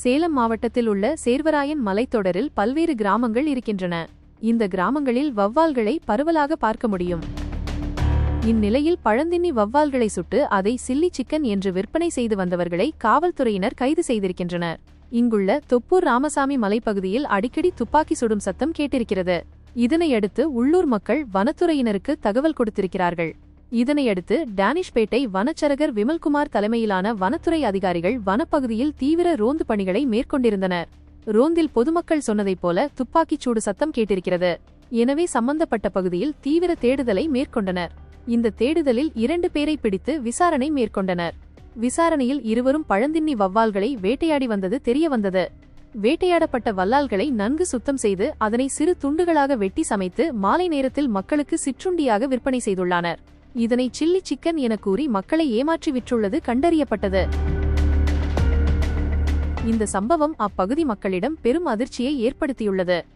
சேலம் மாவட்டத்தில் உள்ள சேர்வராயன் மலைத்தொடரில் பல்வேறு கிராமங்கள் இருக்கின்றன. இந்த கிராமங்களில் வவ்வால்களை பரவலாக பார்க்க முடியும். இந்நிலையில் பழந்தின்னி வவ்வால்களை சுட்டு அதை சில்லி சிக்கன் என்று விற்பனை செய்து வந்தவர்களை காவல்துறையினர் கைது செய்திருக்கின்றனர். இங்குள்ள தொப்பூர் ராமசாமி மலைப்பகுதியில் அடிக்கடி துப்பாக்கி சுடும் சத்தம் கேட்டிருக்கிறது. இதனையடுத்து உள்ளூர் மக்கள் வனத்துறையினருக்கு தகவல் கொடுத்திருக்கிறார்கள். இதனையடுத்து டேனிஷ்பேட்டை வனச்சரகர் விமல்குமார் தலைமையிலான வனத்துறை அதிகாரிகள் வனப்பகுதியில் தீவிர ரோந்து பணிகளை மேற்கொண்டிருந்தனர். ரோந்தில் பொதுமக்கள் சொன்னதைப் போல துப்பாக்கிச் சூடு சத்தம் கேட்டிருக்கிறது. எனவே சம்பந்தப்பட்ட பகுதியில் தீவிர தேடுதலை மேற்கொண்டனர். இந்த தேடுதலில் இரண்டு பேரை பிடித்து விசாரணை மேற்கொண்டனர். விசாரணையில் இருவரும் பழந்தின்னி வவ்வால்களை வேட்டையாடி வந்தது தெரியவந்தது. வேட்டையாடப்பட்ட வல்லால்களை நன்கு சுத்தம் செய்து அதனை சிறு துண்டுகளாக வெட்டி சமைத்து மாலை நேரத்தில் மக்களுக்கு சிற்றுண்டியாக விற்பனை செய்துள்ளனர். இதனை சில்லி சிக்கன் என கூறி மக்களை ஏமாற்றி விற்றுள்ளது கண்டறியப்பட்டது. இந்த சம்பவம் அப்பகுதி மக்களிடம் பெரும் அதிர்ச்சியை ஏற்படுத்தியுள்ளது.